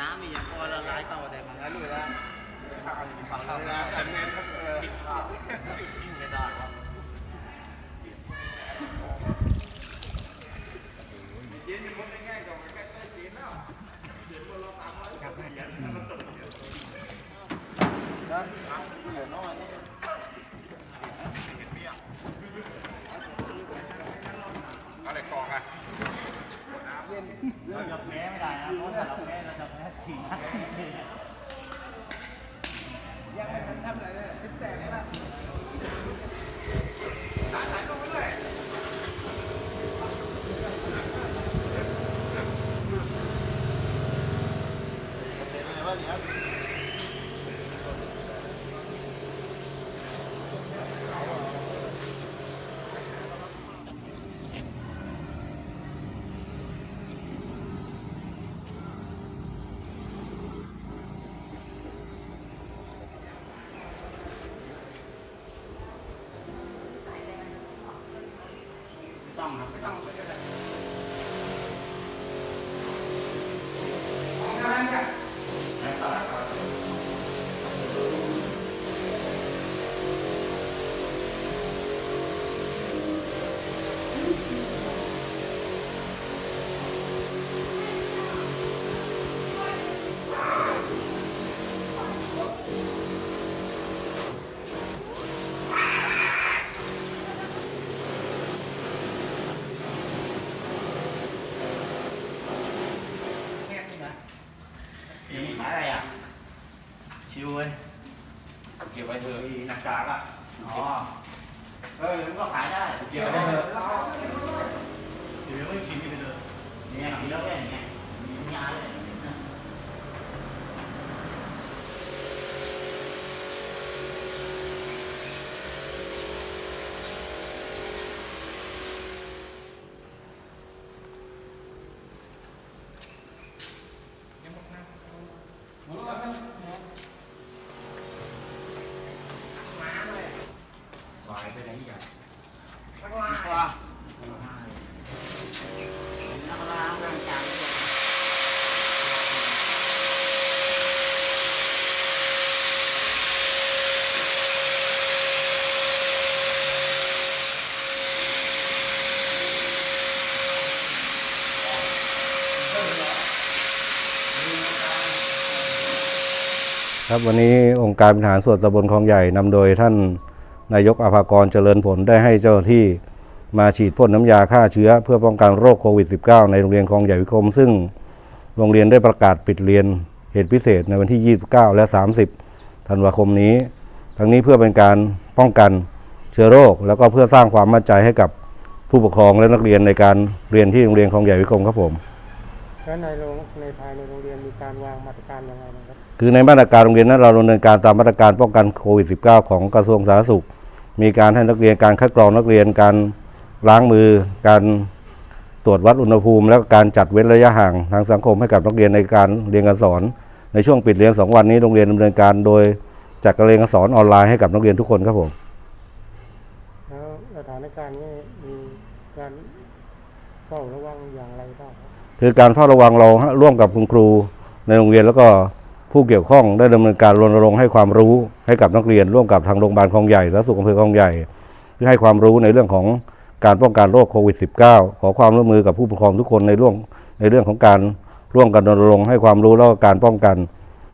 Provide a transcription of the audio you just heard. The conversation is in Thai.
น้ำมีอย่างพอละลายต่อแต่มันก็รู้แล้วฝั่งเลยนะเออยิ่งไม่ได้วะอะไรกองอะเราจะแพ้ไม่ได้นะเพราะถ้าเราแพ้เราจะแพ้สี่นัดเลยเสร็จเลยว่าเนี่ยต้องครับไม่ต้องยังขายอะไรอะชิวเว้ ยเก็บไว้เถอะมีหนักกากอะอ๋อเออมันก็ขายได้เกี่ยวได้เถอะเดี๋ย วยับไม่ชิมไปเลยเนี่ย กินแล้วแค่อย่างเงี้ยมีงานเลยวายไปไหนอีกอะ ว่า นักล่าร่างกาย ครับวันนี้องค์การบริหารส่วนตำบลคลองใหญ่นำโดยท่านนายกอภากรเจริญผลได้ให้เจ้าหน้าที่มาฉีดพ่นน้ำยาฆ่าเชื้อ เพื่อป้องกันโรคโควิด -19 ในโรงเรียนคลองใหญ่วิคม ซึ่งโรงเรียนได้ประกาศปิดเรียนเหตุพิเศษในวันที่ 29 และ 30 ธันวาคมนี้ ทั้งนี้เพื่อเป็นการป้องกันเชื้อโรค แล้วก็เพื่อสร้างความมั่นใจให้กับผู้ปกครองและนักเรียนในการเรียนที่โรงเรียนคลองใหญ่วิคมครับผม แล้วในโรงในภายในโรงเรียนมีการวางมาตรการยังไงบ้างครับ คือในมาตรการโรงเรียนนั้นเราดำเนินการตามมาตรการป้องกันโควิด -19 ของกระทรวงสาธารณสุข มีการให้นักเรียนการคัดกรองนักเรียนการล้างมือ การตรวจวัดอุณหภูมิ และการจัดเว้นระยะห่างทางสังคมให้กับนักเรียนในการเรียนการสอน ในช่วงปิดเรียน 2 วันนี้โรงเรียนดำเนินการโดยจัดการเรียนการสอนออนไลน์ให้กับนักเรียนทุกคนครับผมแล้วสถานการณ์นี้มีการเฝ้าระวังอย่างไรบ้างครับ คือการเฝ้าระวังเราร่วมกับคุณครูในโรงเรียนแล้วก็ผู้เกี่ยวข้องได้ดำเนินการรณรงค์ให้ความรู้ให้กับนักเรียน ร่วมกับทางโรงพยาบาลคลองใหญ่และสุขอำเภอคลองใหญ่เพื่อให้ความรู้ในเรื่องของการป้องกันโรคโควิด -19 ขอความร่วมมือกับผู้ปกครองทุกคนในเรื่องในเรื่องของการร่วมกันรณรงค์ให้ความรู้แล้วก็การป้องกัน